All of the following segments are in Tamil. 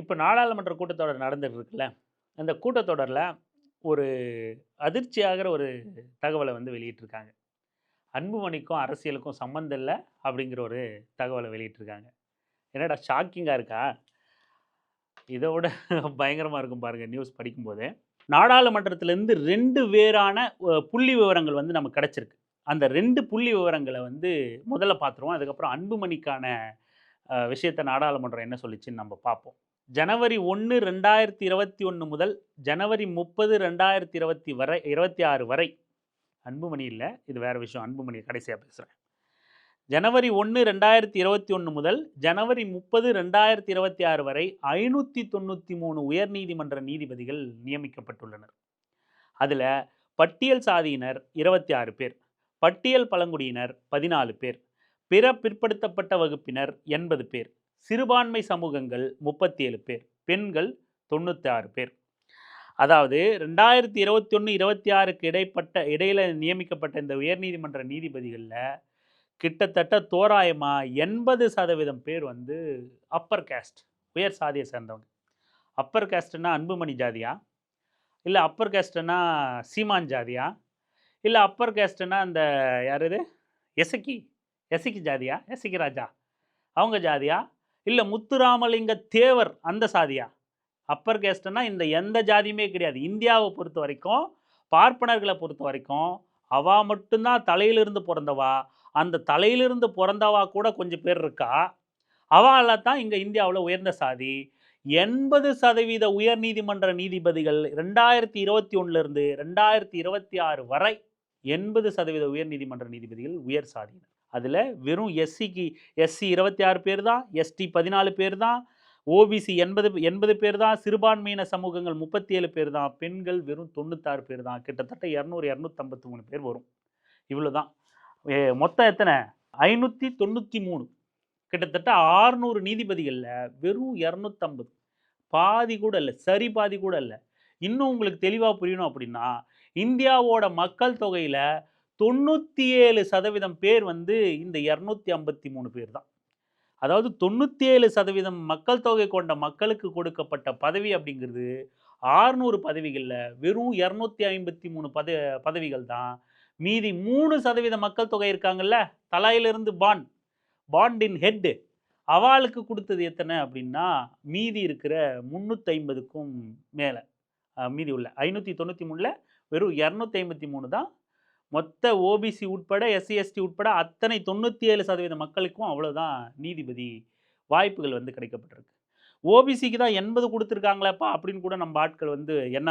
இப்போ நாடாளுமன்ற கூட்டத்தொடர் நடந்துட்டு இருக்குல்ல அந்த கூட்டத்தொடரில் ஒரு அதிர்ச்சியாகிற ஒரு தகவலை வந்து வெளியிட்டிருக்காங்க. அன்புமணிக்கும் அரசியலுக்கும் சம்மந்தம் இல்லை அப்படிங்கிற ஒரு தகவலை வெளியிட்டிருக்காங்க. என்னடா ஷாக்கிங்காக இருக்கா? இதை விட பயங்கரமாக இருக்கும் பாருங்கள் நியூஸ் படிக்கும்போது. நாடாளுமன்றத்திலேருந்து ரெண்டு வேறான புள்ளி விவரங்கள் வந்து நமக்கு கிடச்சிருக்கு. அந்த ரெண்டு புள்ளி விவரங்களை வந்து முதல்ல பார்த்துருவோம். அதுக்கப்புறம் அன்புமணிக்கான விஷயத்தை நாடாளுமன்றம் என்ன சொல்லிச்சுன்னு நம்ம பார்ப்போம். ஜனவரி ஒன்று ரெண்டாயிரத்தி இருபத்தி ஒன்று முதல் ஜனவரி முப்பது ரெண்டாயிரத்தி இருபத்தி வரை இருபத்தி ஆறு வரை. அன்புமணி இல்லை இது வேறு விஷயம். அன்புமணி கடைசியாக பேசுகிறேன் ஜனவரி ஒன்று ரெண்டாயிரத்தி இருபத்தி ஒன்று முதல் ஜனவரி முப்பது ரெண்டாயிரத்தி இருபத்தி ஆறு வரை ஐநூற்றி தொண்ணூற்றி மூணு உயர்நீதிமன்ற நீதிபதிகள் நியமிக்கப்பட்டுள்ளனர். அதில் பட்டியல் சாதியினர் இருபத்தி ஆறு பேர் பட்டியல் பழங்குடியினர் பதினாலு பேர் பிற பிற்படுத்தப்பட்ட வகுப்பினர் எண்பது பேர் சிறுபான்மை சமூகங்கள் முப்பத்தி ஏழு பேர் பெண்கள் தொண்ணூற்றி ஆறு பேர். அதாவது ரெண்டாயிரத்தி இருபத்தி ஒன்று இருபத்தி ஆறுக்கு இடைப்பட்ட இடையில் நியமிக்கப்பட்ட இந்த உயர்நீதிமன்ற நீதிபதிகளில் கிட்டத்தட்ட தோராயமாக எண்பது சதவீதம் பேர் வந்து அப்பர் கேஸ்ட் உயர் சாதியை சேர்ந்தவங்க. அப்பர் கேஸ்ட்னா அன்புமணி ஜாதியா? இல்லை அப்பர் கேஸ்ட்னா சீமான் ஜாதியா? இல்லை அப்பர் கேஸ்ட்னா அந்த யார் இது? எசக்கி எசக்கி ஜாதியா? எசக்கி ராஜா? அவங்க ஜாதியா? இல்லை முத்துராமலிங்க தேவர் அந்த சாதியா? அப்பர் கேஸ்ட்னா இந்த எந்த ஜாதியுமே கிடையாது. இந்தியாவை பொறுத்த வரைக்கும் பார்ப்பனர்களை பொறுத்த வரைக்கும் அவா மட்டும்தான் தலையிலிருந்து பிறந்தவா. அந்த தலையிலிருந்து பிறந்தவா கூட கொஞ்சம் பேர் இருக்கா? அவால தான் இங்கே இந்தியாவில் உயர்ந்த சாதி. எண்பது சதவீத உயர் நீதிமன்ற நீதிபதிகள் ரெண்டாயிரத்தி இருபத்தி ஒன்றுலேருந்து ரெண்டாயிரத்தி இருபத்தி ஆறு வரை எண்பது சதவீத உயர்நீதிமன்ற நீதிபதிகள் உயர் சாதியினர். அதில் வெறும் எஸ்சிக்கு எஸ்சி இருபத்தி ஆறு பேர் தான் எஸ்டி பதினாலு பேர் தான் ஓபிசி எண்பது எண்பது பேர் தான் சிறுபான்மையின சமூகங்கள் முப்பத்தி ஏழு பேர் தான் பெண்கள் வெறும் தொண்ணூத்தாறு பேர் தான் கிட்டத்தட்ட இரநூறு இரநூத்தம்பத்தி மூணு பேர் வரும். இவ்வளோ தான். மொத்தம் எத்தனை? ஐநூற்றி தொண்ணூற்றி மூணு. கிட்டத்தட்ட ஆறுநூறு நீதிபதிகளில் வெறும் இரநூத்தம்பது. பாதி கூட இல்லை சரி பாதி கூட இல்லை. இன்னும் உங்களுக்கு தெளிவாக புரியணும் அப்படின்னா இந்தியாவோட மக்கள் தொகையில் தொண்ணூற்றி ஏழு சதவீதம் பேர் வந்து இந்த இரநூத்தி ஐம்பத்தி மூணு பேர் தான். அதாவது தொண்ணூற்றி ஏழு சதவீதம் மக்கள் தொகை கொண்ட மக்களுக்கு கொடுக்கப்பட்ட பதவி அப்படிங்கிறது ஆறுநூறு பதவிகளில் வெறும் இரநூத்தி ஐம்பத்தி மூணு பத பதவிகள் தான். மீதி மூணு சதவீத மக்கள் தொகை இருக்காங்கல்ல தலையிலிருந்து பாண்ட் பாண்டின் ஹெட்டு அவளுக்கு கொடுத்தது எத்தனை அப்படின்னா மீதி இருக்கிற முந்நூற்றி ஐம்பதுக்கும் மேலே மீதி உள்ள ஐநூற்றி தொண்ணூற்றி மூணில் வெறும் இரநூத்தி ஐம்பத்தி மூணு தான் மொத்த ஓபிசி உட்பட எஸ்சி எஸ்டி உட்பட அத்தனை தொண்ணூற்றி ஏழு சதவீத மக்களுக்கும் அவ்வளோதான் நீதிபதி வாய்ப்புகள் வந்து கிடைக்கப்பட்டிருக்கு. ஓபிசிக்கு தான் எண்பது கொடுத்துருக்காங்களேப்பா அப்படின்னு கூட நம்ம ஆட்கள் வந்து என்ன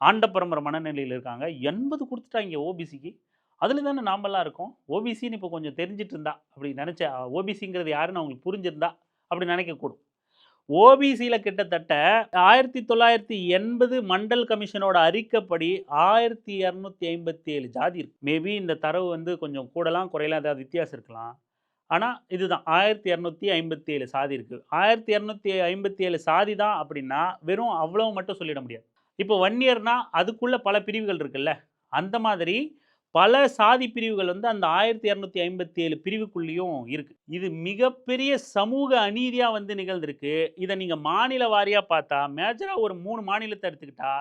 ஆண்ட பரம்பரை மனநிலையில் இருக்காங்க. எண்பது கொடுத்துட்டாங்க ஓபிசிக்கு அதில் தானே நாமெல்லாம் இருக்கோம். ஓபிசின்னு இப்போ கொஞ்சம் தெரிஞ்சிட்டு இருந்தா அப்படி நினச்சா ஓபிசிங்கிறது யாருன்னு அவங்களுக்கு புரிஞ்சிருந்தா அப்படி நினைக்கக்கூடும். ஓபிசியில் கிட்டத்தட்ட ஆயிரத்தி தொள்ளாயிரத்தி எண்பது மண்டல் கமிஷனோட அறிக்கைப்படி ஆயிரத்தி இரநூத்தி ஐம்பத்தி ஏழு ஜாதி இருக்கு. மேபி இந்த தரவு வந்து கொஞ்சம் கூடலாம் குறையலாம் ஏதாவது வித்தியாசம் இருக்கலாம். ஆனால் இதுதான். ஆயிரத்தி இரநூத்தி ஐம்பத்தி ஏழு சாதி இருக்குது ஆயிரத்தி இரநூத்தி ஐம்பத்தி ஏழு சாதி தான் அப்படின்னா வெறும் அவ்வளோ மட்டும் சொல்லிட முடியாது. இப்போ ஒன் இயர்னா அதுக்குள்ளே பல பிரிவுகள் இருக்குல்ல. அந்த மாதிரி பல சாதி பிரிவுகள் வந்து அந்த ஆயிரத்தி இரநூத்தி ஐம்பத்தி ஏழு பிரிவுக்குள்ளேயும் இருக்குது இது மிகப்பெரிய சமூக அநீதியாக வந்து நிகழ்ந்திருக்கு. இதை நீங்கள் மாநில வாரியாக பார்த்தா மேஜராக ஒரு மூணு மாநிலத்தை எடுத்துக்கிட்டா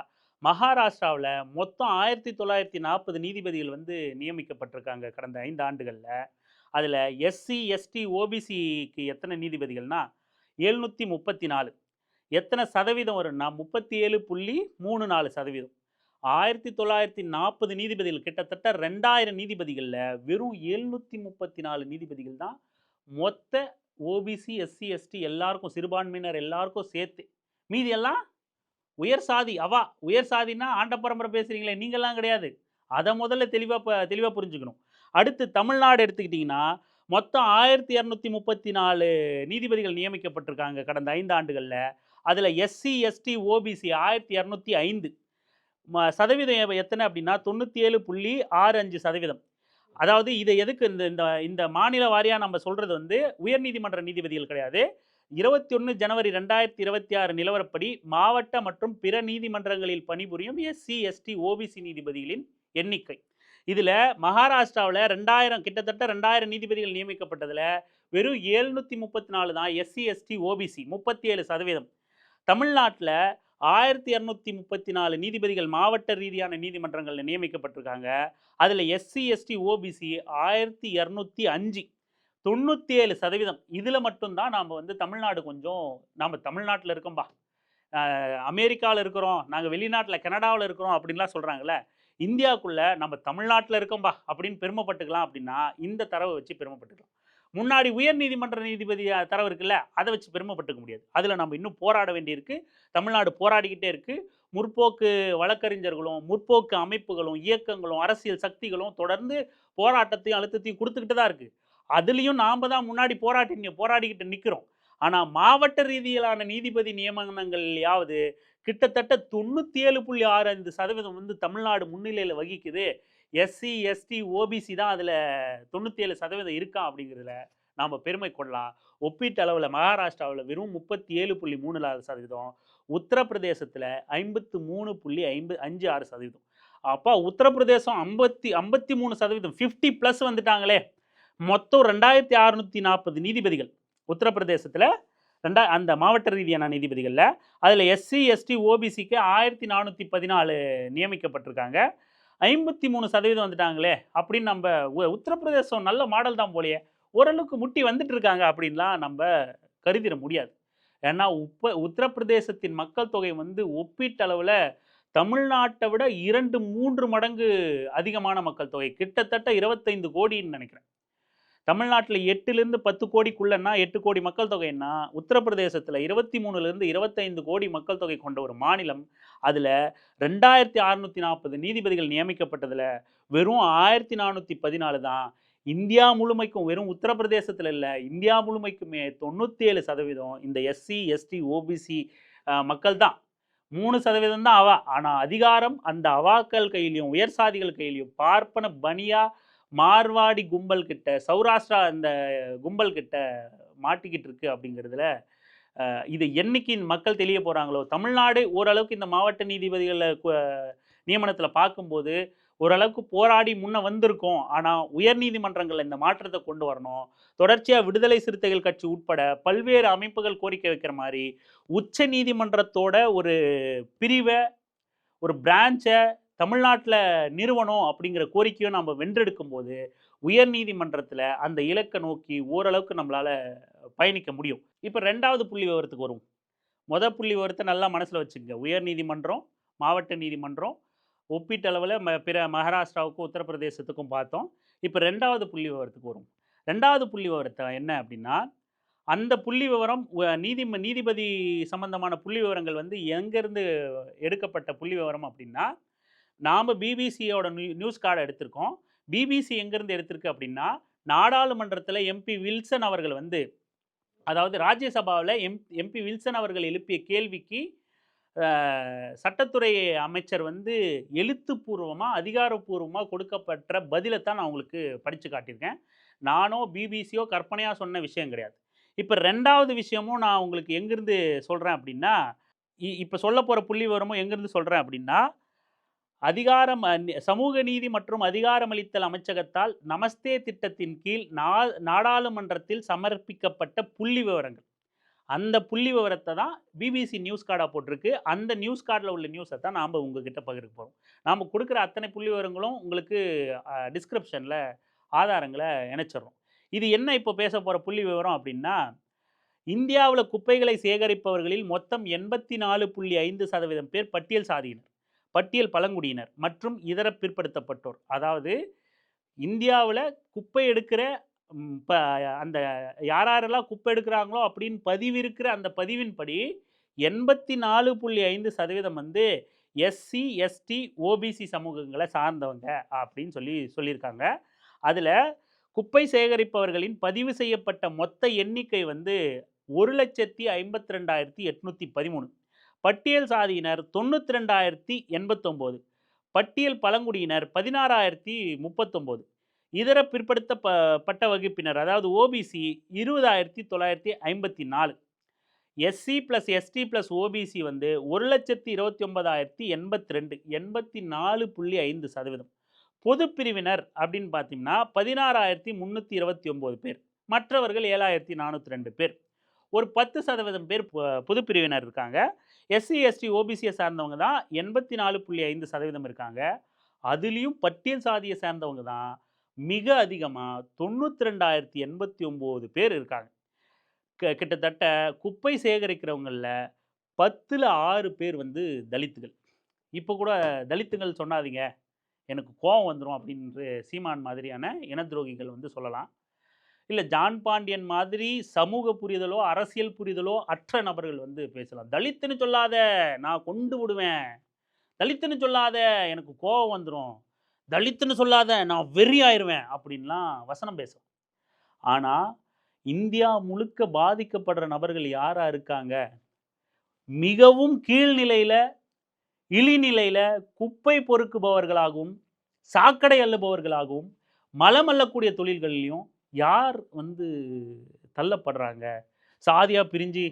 மகாராஷ்டிராவில் மொத்தம் ஆயிரத்தி தொள்ளாயிரத்தி நாற்பது நீதிபதிகள் வந்து நியமிக்கப்பட்டிருக்காங்க கடந்த ஐந்து ஆண்டுகளில். அதில் எஸ்சி எஸ்டி ஓபிசிக்கு எத்தனை நீதிபதிகள்னா எழுநூற்றி முப்பத்தி நாலு. எத்தனை சதவீதம் வரும்னா முப்பத்தி ஏழு புள்ளி மூணு நாலு சதவீதம். ஆயிரத்தி தொள்ளாயிரத்தி நாற்பது நீதிபதிகள் கிட்டத்தட்ட ரெண்டாயிரம் நீதிபதிகளில் வெறும் எழுநூற்றி முப்பத்தி நாலு நீதிபதிகள் தான் மொத்த ஓபிசி எஸ்சி எஸ்டி எல்லாருக்கும் சிறுபான்மையினர் எல்லாருக்கும் சேர்த்து. மீதி எல்லாம் உயர் சாதி அவா உயர் சாதின்னா ஆண்ட பரம்பரை பேசுகிறீங்களே நீங்கள்லாம் கிடையாது. அதை முதல்ல தெளிவாக தெளிவாக புரிஞ்சுக்கணும். அடுத்து தமிழ்நாடு எடுத்துக்கிட்டிங்கன்னா மொத்தம் ஆயிரத்தி இரநூத்தி முப்பத்தி நாலு நீதிபதிகள் நியமிக்கப்பட்டிருக்காங்க கடந்த ஐந்து ஆண்டுகளில் அதில் எஸ்சி எஸ்டி ஓபிசி ஆயிரத்தி இரநூத்தி ஐந்து. சதவீதம் எத்தனை அப்படின்னா தொண்ணூற்றி ஏழு புள்ளி ஆறு அஞ்சு சதவீதம். அதாவது இதை எதுக்கு இந்த இந்த இந்த மாநில வாரியாக நம்ம சொல்கிறது வந்து உயர்நீதிமன்ற நீதிபதிகள் கிடையாது. இருபத்தி ஒன்று ஜனவரி ரெண்டாயிரத்தி இருபத்தி ஆறு நிலவரப்படி மாவட்ட மற்றும் பிற நீதிமன்றங்களில் பணிபுரியும் எஸ்சி எஸ்டி ஓபிசி நீதிபதிகளின் எண்ணிக்கை. இதில் மகாராஷ்டிராவில் ரெண்டாயிரம் கிட்டத்தட்ட ரெண்டாயிரம் நீதிபதிகள் நியமிக்கப்பட்டதில் வெறும் எழுநூற்றி முப்பத்தி நாலு தான் எஸ்சி எஸ்டி ஓபிசி முப்பத்தி ஏழு சதவீதம். தமிழ்நாட்டில் ஆயிரத்தி இரநூத்தி முப்பத்தி நாலு நீதிபதிகள் மாவட்ட ரீதியான நீதிமன்றங்களில் நியமிக்கப்பட்டிருக்காங்க. அதில் எஸ்சி எஸ்டி ஓபிசி ஆயிரத்தி இரநூத்தி அஞ்சு தொண்ணூற்றி ஏழு சதவீதம். இதில் மட்டும்தான் நாம் வந்து தமிழ்நாடு கொஞ்சம் நாம் தமிழ்நாட்டில் இருக்கோம்பா. அமெரிக்காவில் இருக்கிறோம் நாங்கள் வெளிநாட்டில் கனடாவில் இருக்கிறோம் அப்படின்லாம் சொல்கிறாங்களே இந்தியாவுக்குள்ளே நம்ம தமிழ்நாட்டில் இருக்கோம்பா அப்படின்னு பெருமைப்பட்டுக்கலாம் அப்படின்னா இந்த தரவை வச்சு பெருமைப்பட்டுக்கலாம். முன்னாடி உயர் நீதிமன்ற நீதிபதி தரவு இருக்குல்ல அதை வச்சு பெருமைப்பட்டுக்க முடியாது. அதில் நம்ம இன்னும் போராட வேண்டியிருக்கு. தமிழ்நாடு போராடிக்கிட்டே இருக்குது முற்போக்கு வழக்கறிஞர்களும் முற்போக்கு அமைப்புகளும் இயக்கங்களும் அரசியல் சக்திகளும் தொடர்ந்து போராட்டத்தையும் அழுத்தத்தையும் கொடுத்துக்கிட்டு தான் இருக்குது அதுலேயும் நாம் தான் முன்னாடி போராட்டி போராடிக்கிட்டு நிற்கிறோம் ஆனால் மாவட்ட ரீதியிலான நீதிபதி நியமனங்கள்லையாவது கிட்டத்தட்ட தொண்ணூற்றி ஏழு புள்ளி ஆறு ஐந்து சதவீதம் வந்து தமிழ்நாடு முன்னிலையில் வகிக்குது. எஸ்சி எஸ்டி ஓபிசி தான் அதில் தொண்ணூற்றி ஏழு சதவீதம் இருக்கா அப்படிங்கிறதுல நாம் பெருமை கொள்ளலாம். ஒப்பீட்டு அளவில் மகாராஷ்டிராவில் வெறும் முப்பத்தி ஏழு புள்ளி மூணு ஆறு சதவீதம். உத்தரப்பிரதேசத்தில் ஐம்பத்து மூணு புள்ளி ஐம்பது அஞ்சு ஆறு சதவீதம். அப்போ உத்தரப்பிரதேசம் ஐம்பத்தி ஐம்பத்தி மூணு சதவீதம். ஃபிஃப்டி ப்ளஸ் வந்துட்டாங்களே. மொத்தம் ரெண்டாயிரத்தி அறுநூற்றி நாற்பது நீதிபதிகள். உத்தரப்பிரதேசத்தில் ரெண்டா அந்த மாவட்ட ரீதியான நீதிபதிகளில். அதில் எஸ்சி எஸ்டி ஓபிசிக்கு ஆயிரத்தி நானூற்றி பதினாலு நியமிக்கப்பட்டிருக்காங்க. ஐம்பத்தி மூணு சதவீதம் வந்துட்டாங்களே அப்படின்னு நம்ம உ- உத்தரப்பிரதேசம் நல்ல மாடல் தான் போலயே ஓரளவுக்கு முட்டி வந்துட்டு இருக்காங்க அப்படின்லாம் நம்ம கருதிட முடியாது. ஏன்னா உப்ப உத்தரப்பிரதேசத்தின் மக்கள் தொகை வந்து ஒப்பீட்டளவில் தமிழ்நாட்டை விட இரண்டு மூன்று மடங்கு அதிகமான மக்கள் தொகை. கிட்டத்தட்ட இருபத்தைந்து கோடின்னு நினைக்கிறேன். தமிழ்நாட்டில் எட்டுலேருந்து பத்து கோடிக்குள்ளன்னா எட்டு கோடி மக்கள் தொகைன்னா உத்தரப்பிரதேசத்தில் இருபத்தி மூணுலேருந்து இருபத்தைந்து கோடி மக்கள் தொகை கொண்ட ஒரு மாநிலம் அதில் ரெண்டாயிரத்தி அறுநூற்றி நாற்பது நீதிபதிகள் நியமிக்கப்பட்டதில் வெறும் ஆயிரத்தி நானூற்றி பதினாலு தான். இந்தியா முழுமைக்கும் வெறும் உத்தரப்பிரதேசத்தில் இல்லை இந்தியா முழுமைக்குமே தொண்ணூற்றி ஏழு சதவீதம் இந்த எஸ்சி எஸ்டி ஓபிசி மக்கள் தான். மூணு சதவீதம் தான் அவா. ஆனால் அதிகாரம் அந்த அவாக்கள் கையிலையும் உயர் சாதிகள் கையிலையும் பார்ப்பன பனியா மார்வாடி கும்பல் கிட்ட சௌராஷ்டிரா அந்த கும்பல் கிட்ட மாட்டிக்கிட்டு இருக்கு அப்படிங்கிறதுல இது என்னைக்கு மக்கள் தெளிய போகிறாங்களோ தமிழ்நாடு ஓரளவுக்கு இந்த மாவட்ட நீதிபதிகளை நியமனத்தில் பார்க்கும்போது ஓரளவுக்கு போராடி முன்ன வந்திருக்கோம். ஆனால் உயர்நீதிமன்றங்களில் இந்த மாற்றத்தை கொண்டு வரணும். தொடர்ச்சியாக விடுதலை சிறுத்தைகள் கட்சி உட்பட பல்வேறு அமைப்புகள் கோரிக்கை வைக்கிற மாதிரி உச்ச நீதிமன்றத்தோட ஒரு பிரிவை ஒரு பிரான்ச்சை தமிழ்நாட்டில் நிறுவனம் அப்படிங்கிற கோரிக்கையும் நம்ம வென்றெடுக்கும் போது உயர் நீதிமன்றத்தில் அந்த இலக்கை நோக்கி ஓரளவுக்கு நம்மளால் பயணிக்க முடியும். இப்போ ரெண்டாவது புள்ளி விவரத்துக்கு வரும் மொதல் புள்ளி விவரத்தை நல்லா மனசில் வச்சுங்க. உயர் நீதிமன்றம் மாவட்ட நீதிமன்றம் ஒப்பீட்டளவில் ம பிற மகாராஷ்டிராவுக்கும் உத்தரப்பிரதேசத்துக்கும் பார்த்தோம். இப்போ ரெண்டாவது புள்ளி விவரத்துக்கு வரும் ரெண்டாவது புள்ளி விவரத்தை என்ன அப்படின்னா அந்த புள்ளி விவரம் நீதி நீதிபதி சம்பந்தமான புள்ளி விவரங்கள் வந்து எங்கேருந்து எடுக்கப்பட்ட புள்ளி விவரம் அப்படின்னா நாம் பிபிசியோட நியூஸ் கார்டை எடுத்திருக்கோம். பிபிசி எங்கேருந்து எடுத்திருக்கு அப்படின்னா நாடாளுமன்றத்தில் எம்பி வில்சன் அவர்கள் வந்து அதாவது ராஜ்யசபாவில் எம் எம்பி வில்சன் அவர்கள் எழுப்பிய கேள்விக்கு சட்டத்துறை அமைச்சர் வந்து எழுத்துப்பூர்வமாக அதிகாரப்பூர்வமாக கொடுக்கப்பட்ட பதிலை தான் நான் உங்களுக்கு படித்து காட்டியிருக்கேன். நானோ பிபிசியோ கற்பனையாக சொன்ன விஷயம் கிடையாது. இப்போ ரெண்டாவது விஷயமும் நான் உங்களுக்கு எங்கேருந்து சொல்கிறேன் அப்படின்னா இப்போ சொல்ல போகிற புள்ளி விவரமும் எங்கேருந்து சொல்கிறேன் அப்படின்னா அதிகாரம் சமூக நீதி மற்றும் அதிகாரமளித்தல் அமைச்சகத்தால் நமஸ்தே திட்டத்தின் கீழ் நா நாடாளுமன்றத்தில் சமர்ப்பிக்கப்பட்ட புள்ளி விவரங்கள். அந்த புள்ளி விவரத்தை தான் பிபிசி நியூஸ் கார்டாக போட்டிருக்கு. அந்த நியூஸ் கார்டில் உள்ள நியூஸை தான் நாம் உங்ககிட்ட பகிர்க்க போகிறோம் நாம் கொடுக்குற அத்தனை புள்ளி விவரங்களும் உங்களுக்கு டிஸ்கிரிப்ஷனில் ஆதாரங்களை இணைச்சிடுறோம். இது என்ன இப்போ பேச போகிற புள்ளி விவரம் அப்படின்னா இந்தியாவில் குப்பைகளை சேகரிப்பவர்களில் மொத்தம் எண்பத்தி நாலு புள்ளி ஐந்து சதவீதம் பேர் பட்டியல் சாதியினர். பட்டியல் பழங்குடியினர் மற்றும் இதர பிற்படுத்தப்பட்டோர். அதாவது இந்தியாவில் குப்பை எடுக்கிற ப அந்த யார் யாரெல்லாம் குப்பை எடுக்கிறாங்களோ அப்படின்னு பதிவு இருக்கிற அந்த பதிவின்படி எண்பத்தி நாலு புள்ளி ஐந்து சதவீதம் வந்து எஸ்சி எஸ்டி ஓபிசி சமூகங்களை சார்ந்தவங்க அப்படின்னு சொல்லி சொல்லியிருக்காங்க. அதில் குப்பை சேகரிப்பவர்களின் பதிவு செய்யப்பட்ட மொத்த எண்ணிக்கை வந்து ஒரு லட்சத்தி ஐம்பத்தி ரெண்டாயிரத்தி எட்நூற்றி பதிமூணு. பட்டியல் சாதியினர் தொண்ணூற்றி ரெண்டாயிரத்தி எண்பத்தொம்போது பட்டியல் பழங்குடியினர் பதினாறாயிரத்தி முப்பத்தொம்போது. இதர பிற்படுத்தப்பட்ட வகுப்பினர் அதாவது ஓபிசி இருபதாயிரத்தி தொள்ளாயிரத்தி ஐம்பத்தி நாலு. SC plus ST plus OBC வந்து ஒரு லட்சத்தி இருபத்தி ஒன்பதாயிரத்தி எண்பத்தி ரெண்டு எண்பத்தி நாலு புள்ளி ஐந்து சதவீதம். பொது பிரிவினர் அப்படின்னு பார்த்தீங்கன்னா பதினாறாயிரத்தி முந்நூற்றி இருபத்தி ஒம்பது பேர் மற்றவர்கள் ஏழாயிரத்தி நானூற்றி ரெண்டு பேர். ஒரு பத்து சதவீதம் பேர் பொது பிரிவினர் இருக்காங்க. எஸ்சி எஸ்டி ஓபிசியை சார்ந்தவங்க தான் எண்பத்தி நாலு புள்ளி ஐந்து சதவீதம் இருக்காங்க. அதுலேயும் பட்டியல் சாதியை சார்ந்தவங்க தான் மிக அதிகமாக தொண்ணூற்றி ரெண்டாயிரத்தி எண்பத்தி ஒம்பது பேர் இருக்காங்க. க- கிட்டத்தட்ட குப்பை சேகரிக்கிறவங்களில் பத்தில் ஆறு பேர் வந்து தலித்துகள். இப்போ கூட தலித்துகள் சொன்னாதீங்க எனக்கு கோபம் வந்துடும் அப்படின்ற சீமான் மாதிரியான இன துரோகிகள் வந்து சொல்லலாம். இல்லை ஜான் பாண்டியன் மாதிரி சமூக புரிதலோ அரசியல் புரிதலோ அற்ற நபர்கள் வந்து பேசலாம். தலித்துன்னு சொல்லாத நான் கொண்டு விடுவேன். தலித்துன்னு சொல்லாத எனக்கு கோபம் வந்துடும் தலித்துன்னு சொல்லாத நான் வெறி ஆயிருவேன் அப்படின்லாம் வசனம் பேசும். ஆனால் இந்தியா முழுக்க பாதிக்கப்படுற நபர்கள் யாராக இருக்காங்க? மிகவும் கீழ்நிலையில் இழிநிலையில் குப்பை பொறுக்குபவர்களாகவும் சாக்கடை அள்ளுபவர்களாகவும் மலம் அள்ளக்கூடிய தொழில்கள்லையும் யார் வந்து தள்ளப்படுறாங்க? சாதியாக பிரிஞ்சு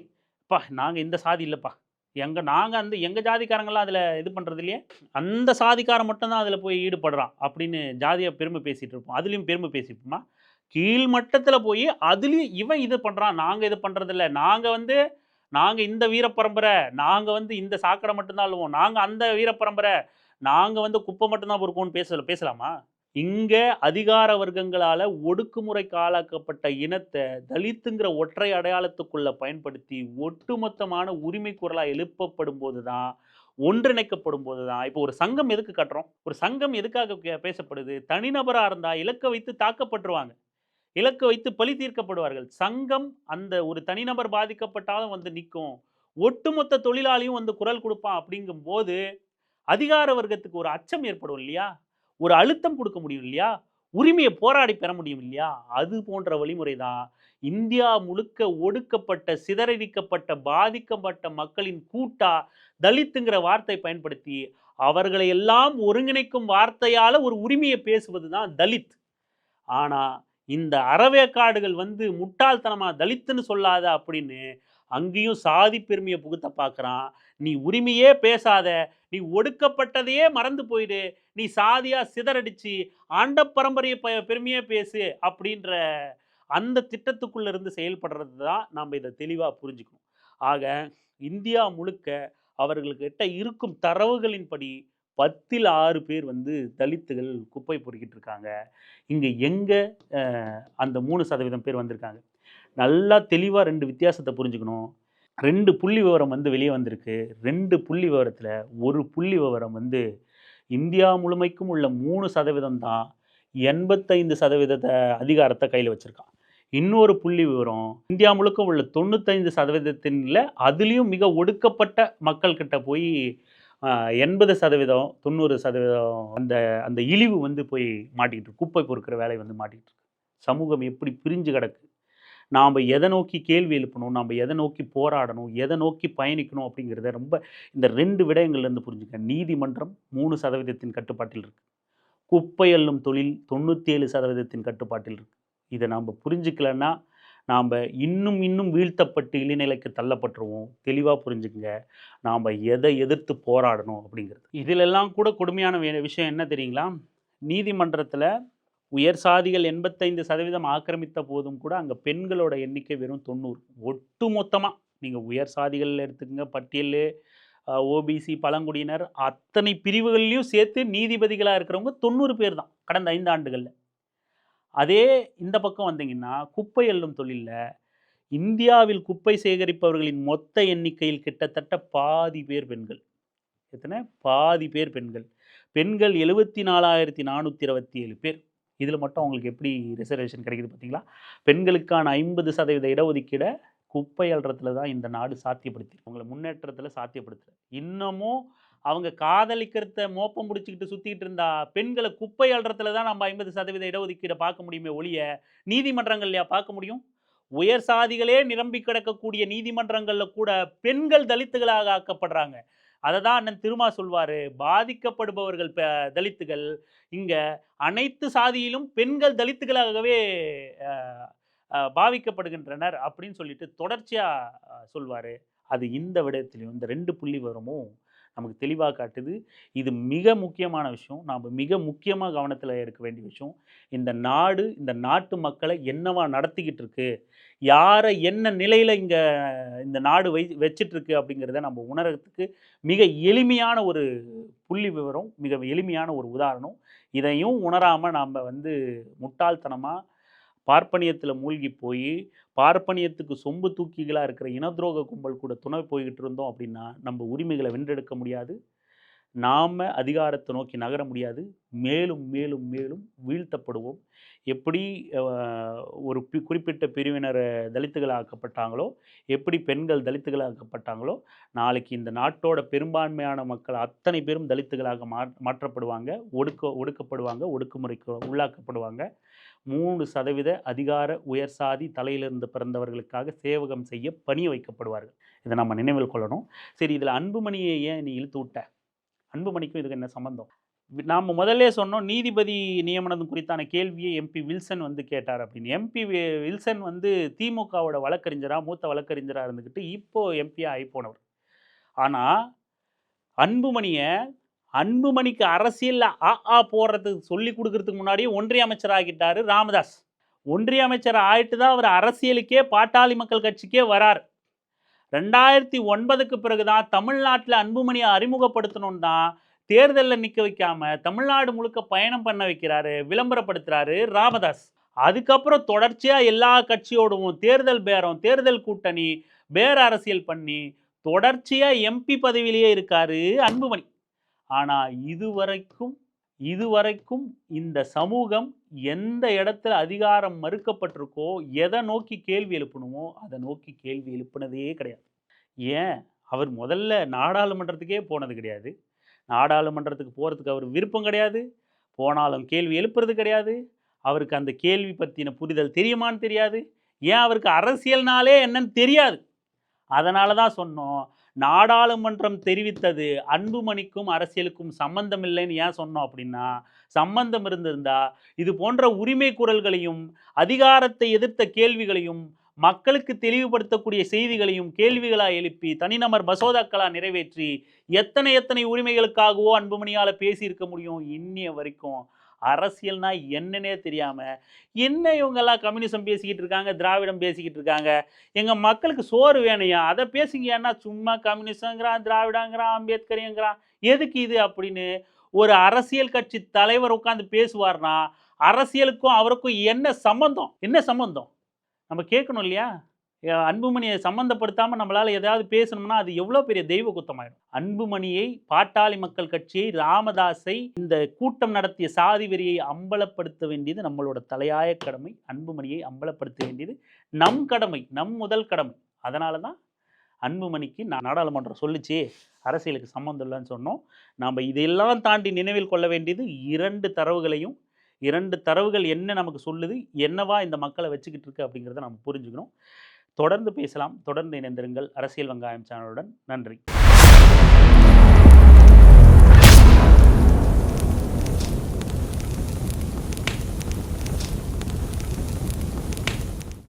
அப்பா நாங்கள் இந்த சாதி இல்லைப்பா. எங்கள் நாங்கள் அந்த எங்கள் ஜாதிக்காரங்களாம் அதில் இது பண்ணுறது இல்லையே? அந்த சாதிக்காரன் மட்டும்தான் அதில் போய் ஈடுபடுறான். அப்படின்னு ஜாதியாக பெருமை பேசிகிட்டு இருப்போம். அதுலேயும் பெருமை பேசிப்போமா கீழ் மட்டத்தில் போய் அதுலேயும் இவன் இது பண்ணுறான் நாங்கள் இது பண்ணுறதில்ல நாங்கள் வந்து நாங்கள் இந்த வீரப்பரம்பரை நாங்கள் வந்து இந்த சாக்கடை மட்டும்தான் அழுவோம். நாங்கள் அந்த வீரப்பரம்பரை நாங்கள் வந்து குப்பை மட்டும்தான் பொறுப்போம்னு பேசல பேசலாமா? இங்கே அதிகார வர்க்கங்களால் ஒடுக்குமுறைக்கு ஆளாக்கப்பட்ட இனத்தை தலித்துங்கிற ஒற்றை அடையாளத்துக்குள்ள பயன்படுத்தி ஒட்டுமொத்தமான உரிமை குரலாக எழுப்பப்படும் போது தான் ஒன்றிணைக்கப்படும் போது தான் இப்போ ஒரு சங்கம் எதுக்கு கட்டுறோம்? ஒரு சங்கம் எதுக்காக பேசப்படுது? தனிநபராக இருந்தால் இலக்கை வைத்து தாக்கப்பட்டுருவாங்க. இலக்க வைத்து பழி தீர்க்கப்படுவார்கள். சங்கம் அந்த ஒரு தனிநபர் பாதிக்கப்பட்டாலும் வந்து நிற்கும் ஒட்டுமொத்த தொழிலாளியும் வந்து குரல் கொடுப்பான் அப்படிங்கும்போது அதிகார வர்க்கத்துக்கு ஒரு அச்சம் ஏற்படும் இல்லையா? ஒரு அழுத்தம் கொடுக்க முடியும் இல்லையா? உரிமையை போராடி பெற முடியும் இல்லையா? அது போன்ற வழிமுறை தான் இந்தியா முழுக்க ஒடுக்கப்பட்ட சிதறடிக்கப்பட்ட பாதிக்கப்பட்ட மக்களின் கூட்டா தலித்துங்கிற வார்த்தை பயன்படுத்தி அவர்களை எல்லாம் ஒருங்கிணைக்கும் வார்த்தையால் ஒரு உரிமையை பேசுவது தான் தலித். ஆனால் இந்த அறவேக்காடுகள் வந்து முட்டாள்தனமாக தலித்துன்னு சொல்லாத அப்படின்னு அங்கேயும் சாதி பெருமையை புகுத்த பார்க்குறான் நீ உரிமையே பேசாத. நீ ஒடுக்கப்பட்டதையே மறந்து போயிடு. நீ சாதியாக சிதறடிச்சு ஆண்ட பரம்பரையை ப பெருமையே பேசு அப்படின்ற அந்த திட்டத்துக்குள்ளே இருந்து செயல்படுறது தான் நாம் இதை தெளிவாக புரிஞ்சுக்கணும். ஆக இந்தியா முழுக்க அவர்கள்கிட்ட இருக்கும் தரவுகளின்படி பத்தில் ஆறு பேர் வந்து தலித்துகள் குப்பை பொறுக்கிட்டு இருக்காங்க. இங்கே எங்கே அந்த மூணு சதவீதம் பேர் வந்திருக்காங்க. நல்லா தெளிவாக ரெண்டு வித்தியாசத்தை புரிஞ்சுக்கணும். ரெண்டு புள்ளி விவரம் வந்து வெளியே வந்திருக்கு. ரெண்டு புள்ளி விவரத்தில் ஒரு புள்ளி விவரம் வந்து இந்தியா முழுமைக்கும் உள்ள மூணு சதவீதம் தான் எண்பத்தைந்து சதவீதத்தை அதிகாரத்தை கையில் வச்சுருக்கான். இன்னொரு புள்ளி விவரம் இந்தியா முழுக்க உள்ள தொண்ணூத்தைந்து சதவீதத்தின்ல அதுலேயும் மிக ஒடுக்கப்பட்ட மக்கள்கிட்ட போய் எண்பது சதவீதம் தொண்ணூறு சதவீதம் அந்த அந்த இழிவு வந்து போய் மாட்டிக்கிட்டு இருக்கு. குப்பை பொறுக்கிற வேலை வந்து மாட்டிக்கிட்டு இருக்கு. சமூகம் எப்படி பிரிஞ்சு கிடக்கு? நாம் எதை நோக்கி கேள்வி எழுப்பணும்? நாம் எதை நோக்கி போராடணும்? எதை நோக்கி பயணிக்கணும்? அப்படிங்கிறத ரொம்ப இந்த ரெண்டு விடயங்கள்லேருந்து புரிஞ்சுக்க. நீதிமன்றம் மூணு சதவீதத்தின் கட்டுப்பாட்டில் இருக்குது குப்பை அள்ளும் தொழில் தொண்ணூற்றி ஏழு சதவீதத்தின் கட்டுப்பாட்டில் இருக்குது இதை நாம் புரிஞ்சுக்கலன்னா நாம் இன்னும் இன்னும் வீழ்த்தப்பட்டு இழிநிலைக்கு தள்ளப்பட்டுருவோம். தெளிவாக புரிஞ்சுக்குங்க. நாம் எதை எதிர்த்து போராடணும் அப்படிங்கிறது. இதிலெல்லாம் கூட கொடுமையான வே- விஷயம் என்ன தெரியுங்களா? நீதிமன்றத்தில் உயர் சாதிகள் எண்பத்தைந்து சதவீதம் ஆக்கிரமித்த போதும் கூட அங்கே பெண்களோட எண்ணிக்கை வெறும் தொண்ணூறு. ஒட்டு மொத்தமாக நீங்கள் உயர் சாதிகளில் எடுத்துக்கங்க. பட்டியல் ஓபிசி பழங்குடியினர் அத்தனை பிரிவுகள்லையும் சேர்த்து நீதிபதிகளாக இருக்கிறவங்க தொண்ணூறு பேர் தான். கடந்த ஐந்து ஆண்டுகளில் அதே இந்த பக்கம் வந்தீங்கன்னா குப்பை அள்ளும் தொழிலில் இந்தியாவில் குப்பை சேகரிப்பவர்களின் மொத்த எண்ணிக்கையில் கிட்டத்தட்ட பாதி பேர் பெண்கள். எத்தனை? பாதி பேர் பெண்கள். பெண்கள் எழுபத்தி நாலாயிரத்தி நானூற்றி இருபத்தி ஏழு பேர். இதில் மட்டும் அவங்களுக்கு எப்படி ரிசர்வேஷன் கிடைக்குது பார்த்தீங்களா? பெண்களுக்கான ஐம்பது சதவீத இடஒதுக்கீடை குப்பை அள்ளுறதுல தான் இந்த நாடு சாத்தியப்படுத்தி உங்களை முன்னேற்றத்தில் சாத்தியப்படுத்தல இன்னமும் அவங்க காதலிக்கிறத மோப்பம் முடிச்சுக்கிட்டு சுற்றிக்கிட்டு இருந்தா பெண்களை குப்பை அள்ளுறதுல தான் நம்ம ஐம்பது சதவீத இடஒதுக்கீடை பார்க்க முடியுமே ஒழிய நீதிமன்றங்கள்லையா பார்க்க முடியும்? உயர் சாதிகளே நிரம்பி கிடக்கக்கூடிய நீதிமன்றங்களில் கூட பெண்கள் தலித்துகளாக ஆக்கப்படுறாங்க. அதை தான் அண்ணன் திருமா சொல்வார். பாதிக்கப்படுபவர்கள் ப- தலித்துகள் இங்கே அனைத்து சாதியிலும் பெண்கள் தலித்துகளாகவே பாவிக்கப்படுகின்றனர் அப்படின்னு சொல்லிட்டு தொடர்ச்சியாக சொல்வார். அது இந்த விடயத்திலையும் இந்த ரெண்டு புள்ளி விவரமும் நமக்கு தெளிவாக காட்டுது. இது மிக முக்கியமான விஷயம். நாம் மிக முக்கியமாக கவனத்தில் எடுக்க வேண்டிய விஷயம். இந்த நாடு இந்த நாட்டு மக்களை என்னவா நடத்திக்கிட்டு இருக்கு யாரை என்ன நிலையில் இங்கே இந்த நாடு வை வச்சிட்ருக்கு அப்படிங்கிறத நம்ம உணரத்துக்கு மிக எளிமையான ஒரு புள்ளி விவரம் மிக எளிமையான ஒரு உதாரணம். இதையும் உணராமல் நாம் வந்து முட்டாள்தனமாக பார்ப்பனியத்தில் மூழ்கி போய் பார்ப்பனியத்துக்கு சொம்பு தூக்கிகளாக இருக்கிற இனத்துரோக கும்பல் கூட துணை போய்கிட்டு இருந்தோம் அப்படின்னா நம்ம உரிமைகளை வென்றெடுக்க முடியாது. நாம் அதிகாரத்தை நோக்கி நகர முடியாது. மேலும் மேலும் மேலும் வீழ்த்தப்படுவோம். எப்படி ஒரு குறிப்பிட்ட பிரிவினர் தலித்துகளாக்கப்பட்டாங்களோ எப்படி பெண்கள் தலித்துகளாக்கப்பட்டாங்களோ நாளைக்கு இந்த நாட்டோட பெரும்பான்மையான மக்கள் அத்தனை பேரும் தலித்துகளாக மா மாற்றப்படுவாங்க ஒடுக்க ஒடுக்கப்படுவாங்க ஒடுக்குமுறைக்கு உள்ளாக்கப்படுவாங்க. மூணு சதவீத அதிகார உயர் சாதி தலையிலிருந்து பிறந்தவர்களுக்காக சேவகம் செய்ய பணிய வைக்கப்படுவார்கள். இதை நம்ம நினைவில் கொள்ளணும். சரி இதில் அன்புமணியை ஏன் நீ இழுத்து விட்ட? அன்புமணிக்கும் இதுக்கு என்ன சம்பந்தம்? நாம் முதல்ல சொன்னோம் நீதிபதி நியமனம் குறித்தான கேள்வியை எம்பி வில்சன் வந்து கேட்டார் அப்படின்னு. எம்பி வில்சன் வந்து திமுகவோட வழக்கறிஞராக மூத்த வழக்கறிஞராக இருந்துக்கிட்டு இப்போது எம்பியாக ஆகி போனவர். ஆனால் அன்புமணியை அன்புமணிக்கு அரசியலில் ஆ ஆ போடுறதுக்கு சொல்லி கொடுக்கறதுக்கு முன்னாடியே ஒன்றிய அமைச்சர் ஆகிட்டாரு ராமதாஸ். ஒன்றிய அமைச்சர் ஆகிட்டு தான் அவர் அரசியலுக்கே பாட்டாளி மக்கள் கட்சிக்கே வரார். ரெண்டாயிரத்தி ஒன்பதுக்கு பிறகு தான் தமிழ்நாட்டில் அன்புமணியை அறிமுகப்படுத்தணும் தான் தேர்தலில் நிற்க வைக்காம தமிழ்நாடு முழுக்க பயணம் பண்ண வைக்கிறாரு விளம்பரப்படுத்துறாரு ராமதாஸ். அதுக்கப்புறம் தொடர்ச்சியாக எல்லா கட்சியோடவும் தேர்தல் பேரம் தேர்தல் கூட்டணி பேர அரசியல் பண்ணி தொடர்ச்சியாக எம்பி பதவியிலேயே இருக்காரு அன்புமணி. ஆனால் இதுவரைக்கும் இதுவரைக்கும் இந்த சமூகம் எந்த இடத்துல அதிகாரம் மறுக்கப்பட்டிருக்கோ எதை நோக்கி கேள்வி எழுப்பணுமோ அதை நோக்கி கேள்வி எழுப்பினதே கிடையாது. ஏன்? அவர் முதல்ல நாடாளுமன்றத்துக்கே போனது கிடையாது. நாடாளுமன்றத்துக்கு போகிறதுக்கு அவர் விருப்பம் கிடையாது. போனாலும் கேள்வி எழுப்புறது கிடையாது. அவருக்கு அந்த கேள்வி பற்றின புரிதல் தெரியுமான்னு தெரியாது. ஏன் அவருக்கு அரசியல்னாலே என்னன்னு தெரியாது. அதனால தான் சொன்னோம். நாடாளுமன்றம் தெரிவித்தது அன்புமணிக்கும் அரசியலுக்கும் சம்பந்தம் இல்லைன்னு ஏன் சொன்னோம் அப்படின்னா சம்பந்தம் இருந்திருந்தா இது போன்ற உரிமை குரல்களையும் அதிகாரத்தை எதிர்த்த கேள்விகளையும் மக்களுக்கு தெளிவுபடுத்தக்கூடிய செய்திகளையும் கேள்விகளாக எழுப்பி தனிநபர் மசோதாக்களாக நிறைவேற்றி எத்தனை எத்தனை உரிமைகளுக்காகவோ அன்புமணியால் பேசியிருக்க முடியும் இன்னிய வரைக்கும். அரசியல்னா என்னன்னே தெரியாமல் என்ன இவங்கெல்லாம் கம்யூனிசம் பேசிக்கிட்டு இருக்காங்க திராவிடம் பேசிக்கிட்டு இருக்காங்க? எங்கள் மக்களுக்கு சோறு வேணையா அதை பேசுங்கன்னா சும்மா கம்யூனிசங்கிறான் திராவிடங்கிறான் அம்பேத்கரியங்கிறான் எதுக்கு இது அப்படின்னு ஒரு அரசியல் கட்சி தலைவர் உட்காந்து பேசுவார்னா அரசியலுக்கும் அவருக்கும் என்ன சம்பந்தம்? என்ன சம்பந்தம்? நம்ம கேட்கணும் இல்லையா? அன்புமணியை சம்மந்தப்படுத்தாமல் நம்மளால் எதாவது பேசணும்னா அது எவ்வளோ பெரிய தெய்வ குத்தமாயிடும். அன்புமணியை பாட்டாளி மக்கள் கட்சியை ராமதாஸை இந்த கூட்டம் நடத்திய சாதி வெறியை அம்பலப்படுத்த வேண்டியது நம்மளோட தலையாய கடமை. அன்புமணியை அம்பலப்படுத்த வேண்டியது நம் கடமை நம் முதல் கடமை. அதனால தான் அன்புமணிக்கு நான் நாடாளுமன்றம் சொல்லிச்சு அரசியலுக்கு சம்மந்தம் இல்லைன்னு சொன்னோம். நாம் இதையெல்லாம் தாண்டி நினைவில் கொள்ள வேண்டியது இரண்டு தரவுகளையும் இரண்டு தரவுகள் என்ன நமக்கு சொல்லுது என்னவா இந்த மக்களை வச்சுக்கிட்டு இருக்கு அப்படிங்கிறத நம்ம புரிஞ்சுக்கணும். தொடர்ந்து பேசலாம். தொடர்ந்து இணைந்திருங்கள். அரசியல் வெங்காயம் சேனலுடன். நன்றி.